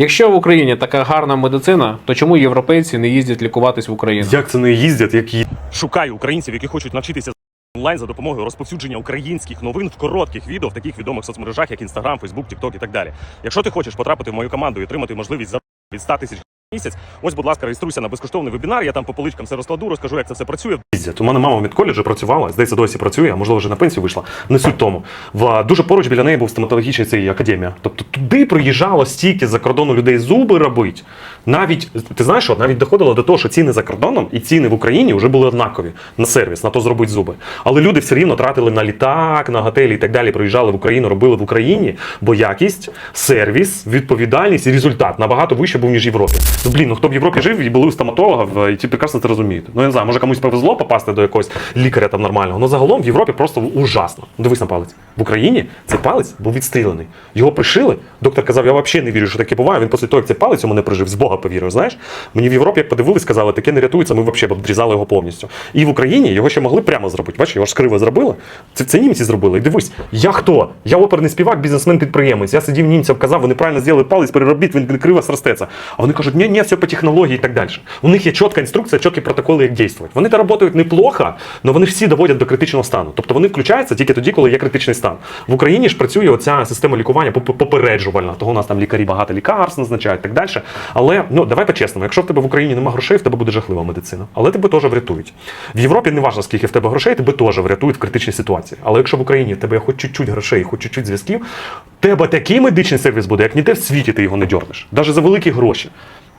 Якщо в Україні така гарна медицина, то чому європейці не їздять лікуватись в Україну? Як це не їздять, як їздять? Шукаю українців, які хочуть навчитися онлайн за допомогою розповсюдження українських новин в коротких відео в таких відомих соцмережах, як Instagram, Facebook, TikTok і так далі. Якщо ти хочеш потрапити в мою команду і отримати можливість за від 100 тисяч місяць, ось, будь ласка, реєструйся на безкоштовний вебінар. Я там по поличкам все розкладу, розкажу, як це все працює. У мене мама в медколеджі працювала, здається, досі працює, а можливо вже на пенсію вийшла. Не суть тому. В дуже поруч біля неї був стоматологічний цей академія. Тобто туди приїжджало стільки за кордону людей зуби робити. Навіть ти знаєш, що навіть доходило до того, що ціни за кордоном і ціни в Україні вже були однакові на сервіс, на то зробити зуби. Але люди все рівно тратили на літак, на готелі і так далі. Приїжджали в Україну, робили в Україні, бо якість, сервіс, відповідальність і результат набагато вище був ніж в Європі. Ну блін, ну хто в Європі жив і були у стоматолога, і ті прекрасно це розуміють. Ну я не знаю, може комусь повезло попасти до якогось лікаря там нормального. Ну загалом в Європі просто ужасно. Дивись на палець. В Україні цей палець був відстрілений. Його пришили. Доктор казав, я взагалі не вірю, що таке буває. Він після того, як цей палець у мене прижив, з Бога повірив. Знаєш, мені в Європі як подивились, сказали, таке не рятується, ми взагалі б відрізали його повністю. І в Україні його ще могли прямо зробити. Бачиш, його ж криво зробили. Це, це німці зробили. І дивись, я хто? Я оперний співак, бізнесмен-підприємець. Я сидів німцям, казав, вони правильно зробили палець, переробіть, він криво сростеться. А вони кажуть, ні, ні, все по технології і так далі. У них є чітка інструкція, чіткі протоколи, як діяти. Вони працюють неплохо, але вони всі доводять до критичного стану. Тобто вони включаються тільки тоді, коли є критичний стан. В Україні ж працює оця система лікування поп- попереджувальна. Того у нас там лікарі багато лікарств назначають так далі. Але ну давай по-чесному, якщо в тебе в Україні немає грошей, в тебе буде жахлива медицина. Але тебе теж врятують. В Європі не важливо, скільки в тебе грошей, тебе теж врятують в критичній ситуації. Але якщо в Україні в тебе хоч чуть-чуть грошей, хоч чуть-чуть зв'язків, тебе такий медичний сервіс буде, як ніде в світі ти його не дьорнеш. Навіть за великі гроші.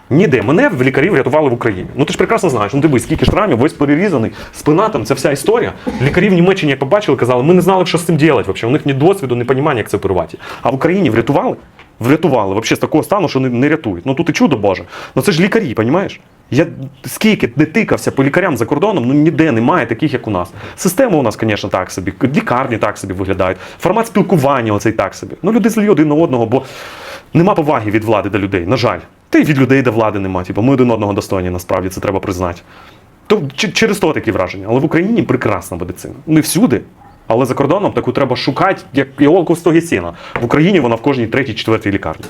Ніде мене в лікарі врятували в Україні. Ну ти ж прекрасно знаєш. Ну дивись, скільки шрамів, весь перерізаний, спина там, ця вся історія. Лікарі в Німеччині як побачили, казали, ми не знали, що з цим робити. Взагалі. У них ні досвіду, ні розуміння, як це оперувати. А в Україні врятували? Врятували взагалі з такого стану, що не, не рятують. Ну тут і чудо Боже. Ну це ж лікарі, розумієш? Я скільки не тикався по лікарям за кордоном, ну ніде немає таких, як у нас. Система у нас, звісно, так собі, лікарні так собі виглядають, формат спілкування оцей так собі. Ну люди злі один на одного, бо нема поваги від влади до людей, на жаль. Та й від людей де влади нема. Типу, ми один одного достойні, насправді це треба признати. То через то такі враження. Але в Україні прекрасна медицина. Не всюди. Але за кордоном таку треба шукати, як іолку того сіна. В Україні вона в кожній третій, четвертій лікарні.